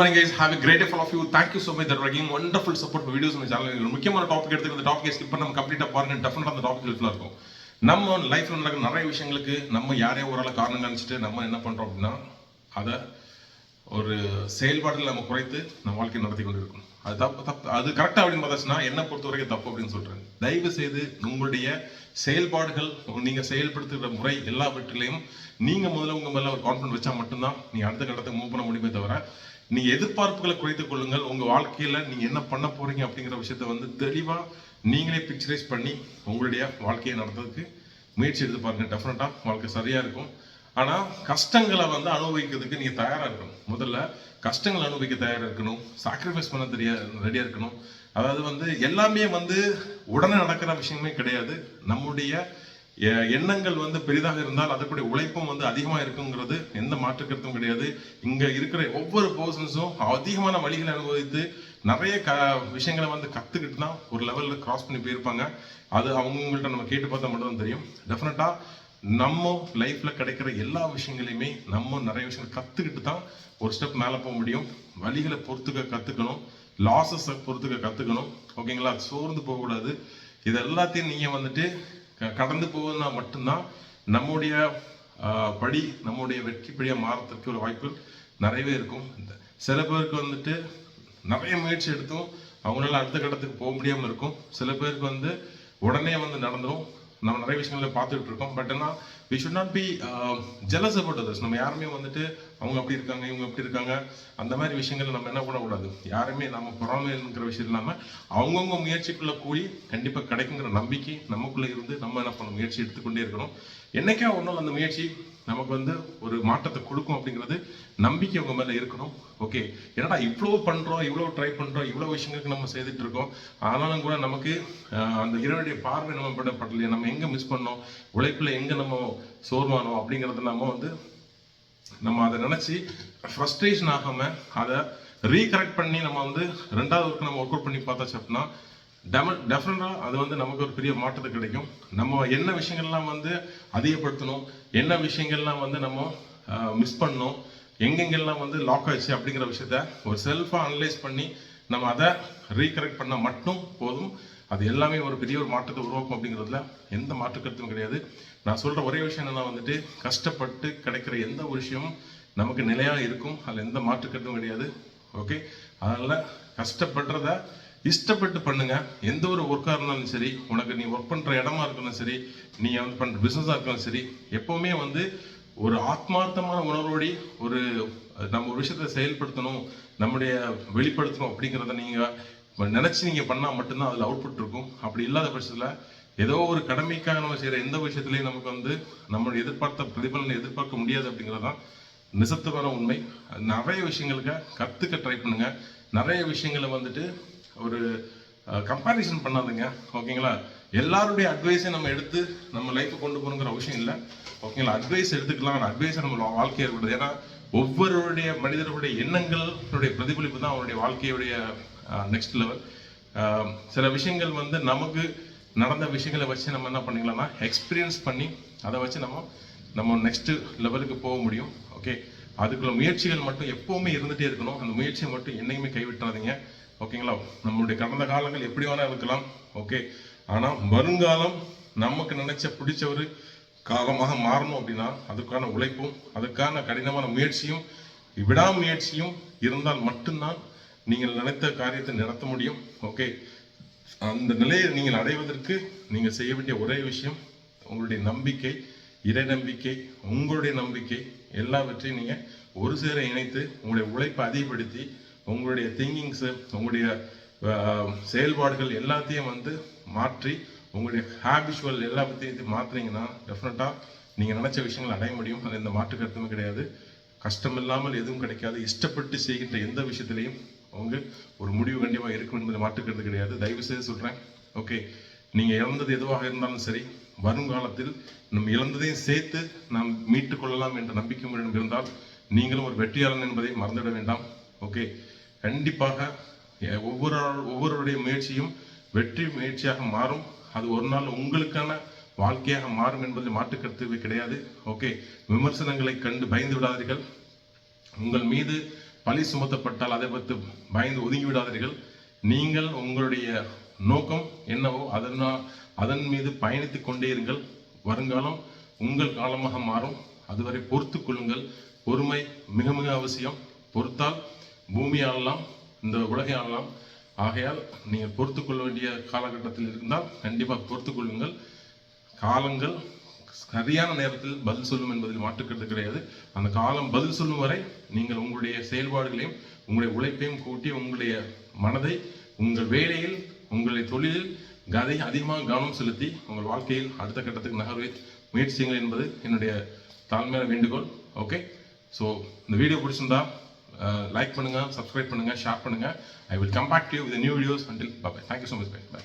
Morning guys have great of of you of you. Thank you so much. That are giving நம்ம channel முக்கியமான topic எடுத்து இந்த topic skip பண்ண நம்ம கம்ப்ளீட்டாக பாருங்க. டெஃபினட்டா அந்த டாபிக் ஹெல்ப்ஃபுல்லாக இருக்கும். நம்ம லைஃப்ல நடக்கிற நிறைய விஷயங்களுக்கு நம்ம யாரையோ ஒரு ஆளை காரணம் காமிச்சிட்டு நம்ம என்ன பண்ணுறோம் அப்படின்னா அதை ஒரு செயல்பாடுல நம்ம குறைத்து நம்ம வாழ்க்கை நடத்தி கொண்டு இருக்கோம் அது தப்பு தப்பு அது கரெக்டாக அப்படின்னு பார்த்தாச்சுன்னா என்ன பொறுத்த வரைக்கும் தப்பு அப்படின்னு சொல்கிறேன் தயவு செய்து உங்களுடைய செயல்பாடுகள் நீங்கள் செயல்படுத்துகிற முறை எல்லாவற்றிலையும் நீங்கள் முதல்ல உங்கள் மேலே ஒரு கான்ஃபிடன்ட் வச்சா மட்டும்தான் நீங்கள் அடுத்த கட்டத்துக்கு மூவ் பண்ண முடியுமே தவிர நீங்க எதிர்பார்ப்புகளை குறைத்துக் கொள்ளுங்கள். உங்க வாழ்க்கையில நீங்க என்ன பண்ண போறீங்க அப்படிங்கிற விஷயத்த வந்து தெளிவா நீங்களே பிக்சரைஸ் பண்ணி உங்களுடைய வாழ்க்கையை நடத்துறதுக்கு முயற்சி எடுத்து பாருங்க. டெஃபினட்டா வாழ்க்கை சரியா இருக்கும். ஆனா கஷ்டங்களை வந்து அனுபவிக்கிறதுக்கு நீங்க தயாரா இருக்கணும். முதல்ல கஷ்டங்களை அனுபவிக்க தயாரா இருக்கணும். சாக்ரிஃபைஸ் பண்ண தெரிய ரெடியா இருக்கணும். அதாவது வந்து எல்லாமே வந்து உடனே நடக்கிற விஷயமே கிடையாது. நம்முடைய எண்ணங்கள் வந்து பெரிதாக இருந்தால் அதற்குடைய உழைப்பும் வந்து அதிகமாக இருக்குங்கிறது எந்த மாற்று கருத்தும் கிடையாது. இங்கே இருக்கிற ஒவ்வொரு பர்சன்ஸும் அதிகமான வழிகளை அனுபவித்து நிறைய க விஷயங்களை வந்து கற்றுக்கிட்டு தான் ஒரு லெவலில் கிராஸ் பண்ணி போயிருப்பாங்க. அது அவங்கவுங்கள்ட்ட நம்ம கேட்டு பார்த்தா மட்டும் தான் தெரியும். டெஃபினட்டாக நம்ம லைஃப்பில் கிடைக்கிற எல்லா விஷயங்களையுமே நம்ம நிறைய விஷயங்கள் கற்றுக்கிட்டு தான் ஒரு ஸ்டெப் மேலே போக முடியும். வழிகளை பொறுத்துக்க கற்றுக்கணும் லாஸஸை பொறுத்துக்க கற்றுக்கணும் ஓகேங்களா சோர்ந்து போகக்கூடாது. இது எல்லாத்தையும் நீங்கள் வந்துட்டு கடந்து போவதுனா மட்டும்தான் நம்முடைய படி நம்முடைய வெற்றி படியா மாறத்துக்கு ஒரு வாய்ப்புகள் நிறையவே இருக்கும். இந்த- சில பேருக்கு வந்துட்டு நிறைய முயற்சி எடுத்தும் அவங்களால அடுத்த கட்டத்துக்கு போக முடியாமல் இருக்கும். சில பேருக்கு வந்து உடனே வந்து நடந்துடும் நம்ம நிறைய விஷயங்களை பார்த்துக்கிட்டு இருக்கோம். பட் ஆனால் we should not be jealous about others நம்ம யாருமே வந்துட்டு அவங்க அப்படி இருக்காங்க இவங்க அப்படி இருக்காங்க. அந்த மாதிரி விஷயங்கள் நம்ம என்ன பண்ணக்கூடாது? யாருமே நம்ம பொறாமைங்கிற விஷயம் இல்லாமல் அவங்கவுங்க முயற்சிக்குள்ள கூடி கண்டிப்பாக கிடைக்குங்கிற நம்பிக்கை நமக்குள்ளே இருந்து நம்ம என்ன பண்ண முயற்சி எடுத்துக்கொண்டே இருக்கணும். என்னைக்கா ஒரு நாள் அந்த முயற்சி நமக்கு வந்து ஒரு மாற்றத்தை கொடுக்கும் அப்படிங்கிறது நம்பிக்கை உங்க மேலே இருக்கணும். ஓகே என்னடா இவ்வளோ பண்ணுறோம் இவ்வளோ ட்ரை பண்ணுறோம் இவ்வளோ விஷயங்களுக்கு நம்ம செய்துட்டு இருக்கோம். ஆனாலும் கூட நமக்கு அந்த இரவுடைய பார்வை நம்ம படப்படலையே நம்ம எங்கே மிஸ் பண்ணோம்? உழைப்பில் எங்கே நம்ம சோர்வானோ அப்படிங்கிறது நம்ம வந்து நம்ம அதை நினச்சி ஃப்ரஸ்ட்ரேஷன் ஆகாம அதை ரீகரெக்ட் பண்ணி நம்ம வந்து ரெண்டாவது நம்ம ஒர்க் அவுட் பண்ணி பார்த்தாச்சு அப்படின்னா டெம டெஃபினட்டா அது வந்து நமக்கு ஒரு பெரிய மாற்றத்தை கிடைக்கும். நம்ம என்ன விஷயங்கள்லாம் வந்து அதிகப்படுத்தணும் என்ன விஷயங்கள்லாம் வந்து நம்ம மிஸ் பண்ணோம் எங்கெங்கெல்லாம் வந்து லாக் ஆயிடுச்சு அப்படிங்கிற விஷயத்த ஒரு செல்ஃபாக அனலைஸ் பண்ணி நம்ம அதை ரீகரெக்ட் பண்ணால் மட்டும் போதும். அது எல்லாமே ஒரு பெரிய ஒரு மாற்றத்தை உருவாக்கும் அப்படிங்கிறதுல எந்த மாற்றுக்கருத்தும் கிடையாது. நான் சொல்கிற ஒரே விஷயம் என்னன்னா வந்துட்டு கஷ்டப்பட்டு கிடைக்கிற எந்த ஒரு விஷயமும் நமக்கு நிலையாக இருக்கும். அதில் எந்த மாற்றுக்கருத்தும் கிடையாது. ஓகே அதனால் கஷ்டப்படுறத இஷ்டப்பட்டு பண்ணுங்க. எந்த ஒரு ஒர்க்காக இருந்தாலும் சரி உனக்கு நீ ஒர்க் பண்ணுற இடமா இருக்கணும் சரி நீ வந்து பண்ற பிஸ்னஸாக இருக்கணும் சரி எப்போவுமே வந்து ஒரு ஆத்மார்த்தமான உணர்வோடி ஒரு நம்ம ஒரு விஷயத்தை செயல்படுத்தணும் நம்முடைய வெளிப்படுத்தணும் அப்படிங்கிறத நீங்கள் நினைச்சு நீங்க பண்ணா மட்டும்தான் அதுல அவுட்புட் இருக்கும். அப்படி இல்லாத பட்சத்துல ஏதோ ஒரு கடமைக்காக நம்ம செய்யற எந்த விஷயத்திலையும் நமக்கு வந்து நம்மளுடைய எதிர்பார்த்த பிரதிபலனை எதிர்பார்க்க முடியாது அப்படிங்கிறதான் நிசப்தமான உண்மை. நிறைய விஷயங்களுக்கு கத்துக்க ட்ரை பண்ணுங்க. நிறைய விஷயங்களை வந்துட்டு ஒரு கம்பேரிசன் பண்ணாதுங்க. ஓகேங்களா எல்லாருடைய அட்வைஸை நம்ம எடுத்து நம்ம லைஃப் கொண்டு போகணுங்கிற அவசியம் இல்லை. ஓகேங்களா அட்வைஸ் எடுத்துக்கலாம். அட்வைஸை நம்ம வாழ்க்கையை இருக்கக்கூடாது ஏன்னா ஒவ்வொருடைய மனிதர்களுடைய எண்ணங்களுடைய பிரதிபலிப்பு தான் அவருடைய வாழ்க்கையுடைய நெக்ஸ்ட் லெவல் சில விஷயங்கள் வந்து நமக்கு நடந்த விஷயங்களை வச்சு நம்ம என்ன பண்ணிக்கலாம்னா எக்ஸ்பீரியன்ஸ் பண்ணி அதை வச்சு நம்ம நம்ம நெக்ஸ்ட்டு லெவலுக்கு போக முடியும். ஓகே அதுக்குள்ள முயற்சிகள் மட்டும் எப்போவுமே இருந்துகிட்டே இருக்கணும். அந்த முயற்சியை மட்டும் என்னைக்குமே கைவிட்டுறாதீங்க. ஓகேங்களா நம்மளுடைய கடந்த காலங்கள் எப்படி வேணா இருக்கலாம். ஓகே ஆனால் வருங்காலம் நமக்கு நினைச்ச பிடிச்ச ஒரு காலமாக மாறணும் அப்படின்னா அதுக்கான உழைப்பும் அதுக்கான கடினமான முயற்சியும் விடாமுயற்சியும் இருந்தால் மட்டும்தான் நீங்கள் நினைத்த காரியத்தை நடத்த முடியும். ஓகே அந்த நிலையை நீங்கள் அடைவதற்கு நீங்கள் செய்ய வேண்டிய ஒரே விஷயம் உங்களுடைய நம்பிக்கை இறை நம்பிக்கை உங்களுடைய நம்பிக்கை எல்லாவற்றையும் நீங்கள் ஒரு சேர இணைத்து உங்களுடைய உழைப்பை அதிகப்படுத்தி உங்களுடைய திங்கிங்ஸு உங்களுடைய செயல்பாடுகள் எல்லாத்தையும் வந்து மாற்றி உங்களுடைய ஹேபிச்சுவல் எல்லாத்தையும் மாற்றினீங்கன்னா டெஃபினட்டாக நீங்கள் நினச்ச விஷயங்களை அடைய முடியும். அது எந்த மாற்று கருத்துமே கிடையாது. கஷ்டம் இல்லாமல் எதுவும் கிடைக்காது. இஷ்டப்பட்டு செய்கின்ற எந்த விஷயத்திலையும் அவங்க ஒரு முடிவு கண்டிப்பாக இருக்கும் என்பதை மாற்றுக்கிறது கிடையாது. தயவு செய்து சொல்கிறேன் ஓகே நீங்கள் இழந்தது எதுவாக இருந்தாலும் சரி வருங்காலத்தில் நம் இழந்ததையும் சேர்த்து நாம் மீட்டுக் கொள்ளலாம் என்ற நம்பிக்கை உங்களிடம் இருந்தால் நீங்களும் ஒரு வெற்றியாளன் என்பதை மறந்துவிட வேண்டாம். ஓகே கண்டிப்பாக ஒவ்வொரு ஒவ்வொருவருடைய முயற்சியும் வெற்றி முயற்சியாக மாறும். அது ஒரு நாள் உங்களுக்கான வாழ்க்கையாக மாறும் என்பதில் மாற்றுக்கருத்து கிடையாது. ஓகே விமர்சனங்களை கண்டு பயந்து விடாதீர்கள். உங்கள் மீது பழி சுமத்தப்பட்டால் அதை பற்றி பயந்து ஒதுங்கி விடாதீர்கள் நீங்கள் உங்களுடைய நோக்கம் என்னவோ அதனால் அதன் மீது பயணித்து கொண்டே இருங்கள். வருங்காலம் உங்கள் காலமாக மாறும். அதுவரை பொறுத்து கொள்ளுங்கள். பொறுமை மிக மிக அவசியம். பொறுத்தால் பூமி ஆளலாம் இந்த உலகை ஆளலாம். ஆகையால் நீங்கள் பொறுத்து கொள்ள வேண்டிய காலகட்டத்தில் இருந்தால் கண்டிப்பாக பொறுத்து கொள்ளுங்கள். காலங்கள் சரியான நேரத்தில் பதில் சொல்லும் என்பதில் மாற்றுக்கிறது கிடையாது. அந்த காலம் பதில் சொல்லும் வரை நீங்கள் உங்களுடைய செயல்பாடுகளையும் உங்களுடைய உழைப்பையும் கூட்டி உங்களுடைய மனதை உங்கள் வேலையில் உங்களுடைய தொழிலில் கதை அதிகமாக கவனம் செலுத்தி உங்கள் வாழ்க்கையில் அடுத்த கட்டத்துக்கு நகர்வை முயற்சியுங்கள் என்பது என்னுடைய தாழ்மையான வேண்டுகோள். ஓகே ஸோ இந்த வீடியோ பிடிச்சிருந்தா லைக் பண்ணுங்க சப்ஸ்கிரைப் பண்ணுங்க ஷேர் பண்ணுங்க. I will come back to with new videos until bye thank you so much bye bye